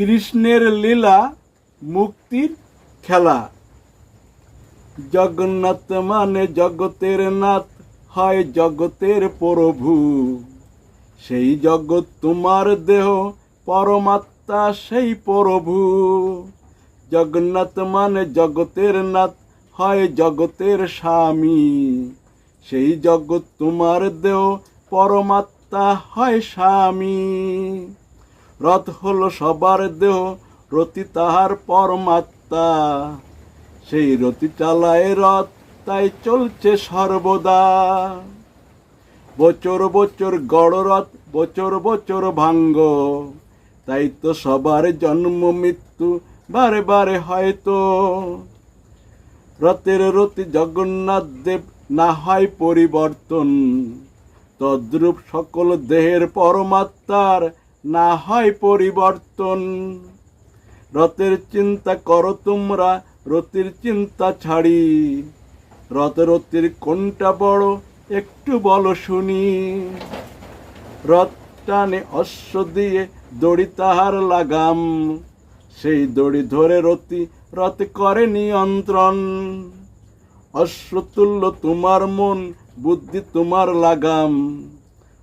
কৃষ্ণের লীলা মুক্তির খেলা। জগন্নাথ মানে জগতের নাথ, হয় জগতের প্রভু। সেই জগৎ তোমার দেহ, পরমাত্মা সেই প্রভু। জগন্নাথ মানে জগতের নাথ, হয় জগতের স্বামী। সেই জগৎ তোমার দেহ, পরমাত্মা হয় স্বামী। রথ হলো সবার দেহ, রতি তাহার পরমাত্মা। সেই রতি চালায় রথ, তাই চলছে সর্বদা। বছর বছর গড় রথ, বছর বছর ভাঙ্গ। তাই তো সবার জন্ম মৃত্যু, বারে বারে হয়তো। রথের রতি জগন্নাথ দেব, না হয় পরিবর্তন। তদ্রূপ সকল দেহের পরমাত্মার না হয় পরিবর্তন। রথের চিন্তা করো তোমরা রতির চিন্তা ছাড়ি। রথ রতির কোনটা বড়, একটু বলো শুনি। রথ টানে অশ্ব দিয়ে দড়ি তাহার লাগাম। সেই দড়ি ধরে রতি, রথ করে নিয়ন্ত্রণ। অশ্বতুল্য তোমার মন, বুদ্ধি তোমার লাগাম।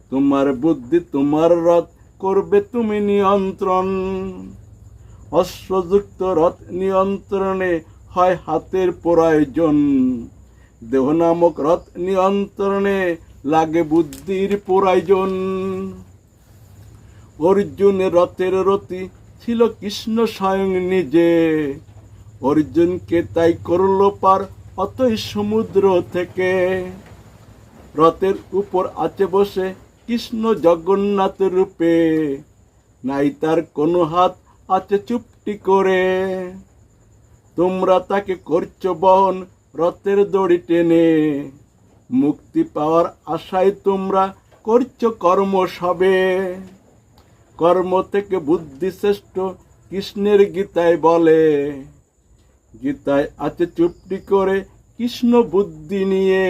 তোমার বুদ্ধি তোমার রথ করবে তুমি নিয়ন্ত্রণ। অশ্বযুক্ত রথ নিয়ন্ত্রণে হয় হাতের প্রয়োজন। দেহ নামক রথ নিয়ন্ত্রণে লাগে বুদ্ধির প্রয়োজন। অর্জুনের রথের রতি ছিল কৃষ্ণ স্বয়ং নিজে। অর্জুনকে তাই করল পার অতই সমুদ্র থেকে। রথের উপর আছে বসে কৃষ্ণ জগন্নাথ রূপে। নাই তার কোনো হাত আছে চুপটি করে। তোমরা তাকে করছ বহন, রথের দড়ি টেনে। মুক্তি পাওয়ার আশায় তোমরা করছ কর্ম সবে। কর্ম থেকে বুদ্ধি শ্রেষ্ঠ কৃষ্ণের গীতায় বলে, গীতায় আছে চুপটি করে কৃষ্ণ বুদ্ধি নিয়ে।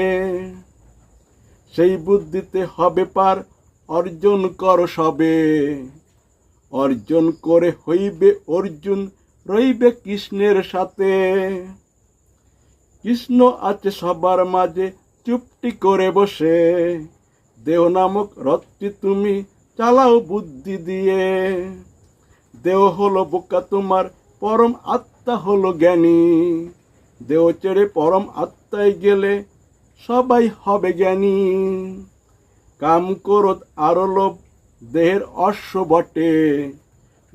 সেই বুদ্ধিতে হবে পার, অর্জন কর সবে। অর্জন করে হইবে অর্জুন, রইবে কৃষ্ণের সাথে। কৃষ্ণ আছে সবার মাঝে, চুপটি করে বসে। দেহ নামক রথটি তুমি চালাও বুদ্ধি দিয়ে। দেহ হলো বোকা তোমার, পরম আত্মা হলো জ্ঞানী। দেহ ছেড়ে পরম আত্মায় গেলে সবাই হবে জ্ঞানী। কাম করত আরও লোভ, দেহের অশ্ব বটে।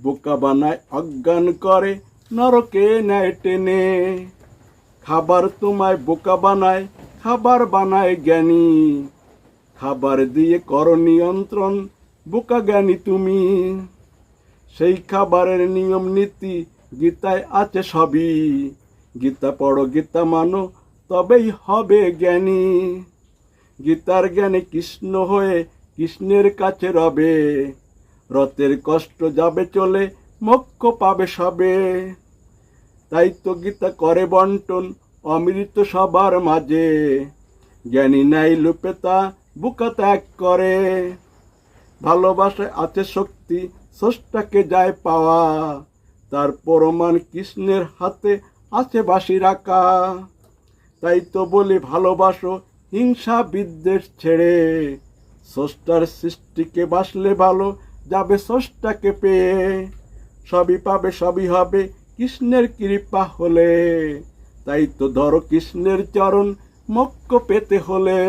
বোকা বানায় অজ্ঞান করে, নরকে নেয় টেনে। খাবার তোমায় বোকা বানায়, খাবার বানায় জ্ঞানী। খাবার দিয়ে কর নিয়ন্ত্রণ, বোকা জ্ঞানী তুমি। সেই খাবারের নিয়ম নীতি গীতায় আছে সবই। গীতা পড়ো, গীতা মানো তবেই হবে জ্ঞানী। গীতার জ্ঞানে কৃষ্ণ হয়ে কৃষ্ণের কাছে রবে। রথের কষ্ট যাবে চলে, মোক্ষ পাবে সবে। তাই তো গীতা করে বন্টন অমৃত সবার মাঝে। জ্ঞানী নাই লুপে তা, বুকা ত্যাগ করে। ভালোবাসায় আছে শক্তি, স্রষ্টাকে যায় পাওয়া। তার পরমান কৃষ্ণের হাতে আছে বাসি রাখা তাই তো বলি ভালোবাসো হিংসা বিদ্বেষ ছেড়ে। স্রষ্টার সৃষ্টিকে বাসলে ভালো, যাবে স্রষ্টাকে পেয়ে। সবই পাবে, সবই হবে, কৃষ্ণের কৃপা হলে। তাই তো ধরো কৃষ্ণের চরণ মক্ক পেতে হলে।